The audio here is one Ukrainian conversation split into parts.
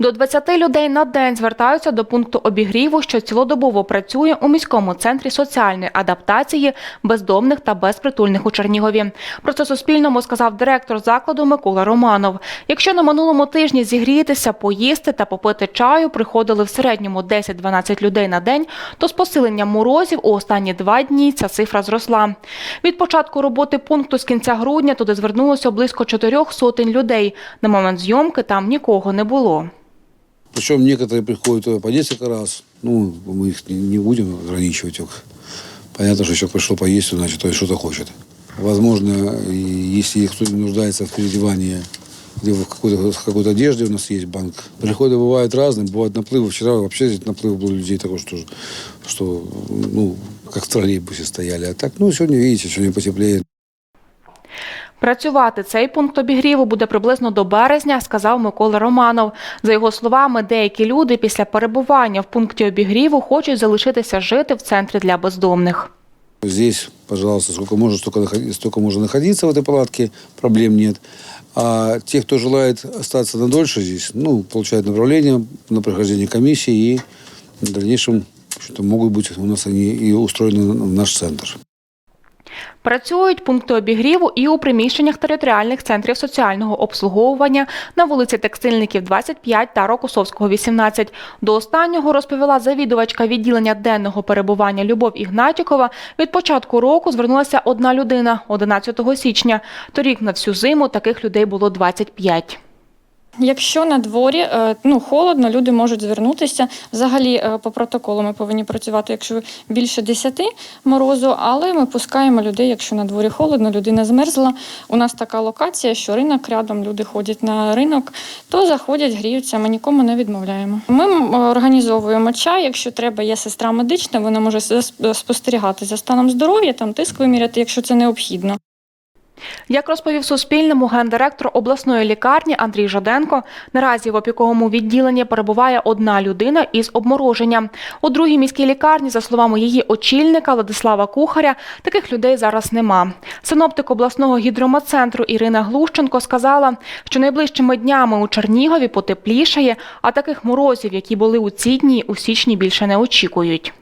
До 20 людей на день звертаються до пункту обігріву, що цілодобово працює у міському центрі соціальної адаптації бездомних та безпритульних у Чернігові. Про це Суспільному сказав директор закладу Микола Романов. Якщо на минулому тижні зігрітися, поїсти та попити чаю приходили в середньому 10-12 людей на день, то з посиленням морозів у останні два дні ця цифра зросла. Від початку роботи пункту з кінця грудня туди звернулося близько чотирьох сотень людей. На момент зйомки там нікого не було. Причем некоторые приходят туда по несколько раз. Ну, мы их не, не будем ограничивать. Понятно, что человек пришел поесть, значит, то есть что-то хочет. Возможно, если кто-то нуждается в переодевании, где в какой-то, какой-то одежде у нас есть банк. Приходы бывают разные, бывают наплывы. Вчера вообще здесь наплыв был людей такой, что, что ну, как в троллейбусе стояли. А так, ну, сегодня, видите, сегодня потеплее. Працювати цей пункт обігріву буде приблизно до березня, сказав Микола Романов. За його словами, деякі люди після перебування в пункті обігріву хочуть залишитися жити в центрі для бездомних. Здесь, пожалуйста, сколько можно, столько, находи- столько можно находиться в этой палатке, проблем нет. А те, кто желает остаться надольше здесь, ну, получают направление на прохождение комиссии и в дальнейшем что-то могут быть у нас они и устроены в наш центр. Працюють пункти обігріву і у приміщеннях територіальних центрів соціального обслуговування на вулиці Текстильників 25 та Рокосовського 18. До останнього розповіла завідувачка відділення денного перебування Любов Ігнатікова. Від початку року звернулася одна людина 11 січня. Торік на всю зиму таких людей було 25. Якщо на дворі е, ну, холодно, люди можуть звернутися. Взагалі, е, по протоколу ми повинні працювати, якщо більше 10 морозу, але ми пускаємо людей, якщо на дворі холодно, людина змерзла. У нас така локація, що ринок рядом, люди ходять на ринок, то заходять, гріються. Ми нікому не відмовляємо. Ми організовуємо чай. Якщо треба, є сестра медична, вона може спостерігати за станом здоров'я, там тиск виміряти, якщо це необхідно. Як розповів Суспільному гендиректор обласної лікарні Андрій Жаденко, наразі в опіковому відділенні перебуває одна людина із обмороженням. У другій міській лікарні, за словами її очільника Владислава Кухаря, таких людей зараз нема. Синоптик обласного гідромецентру Ірина Глущенко сказала, що найближчими днями у Чернігові потеплішає, а таких морозів, які були у ці дні, у січні більше не очікують.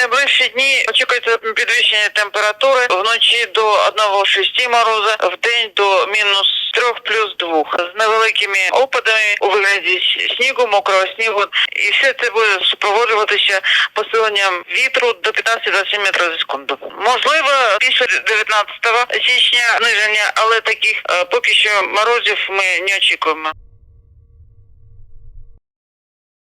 Найближчі дні очікується підвищення температури вночі до 1,6 мороза, в день до мінус 3 плюс 2 з невеликими опадами у вигляді снігу, мокрого снігу. І все це буде супроводжуватися посиленням вітру до 15-20 метрів за секунду. Можливо, після 19 січня зниження, але таких е, поки що морозів ми не очікуємо.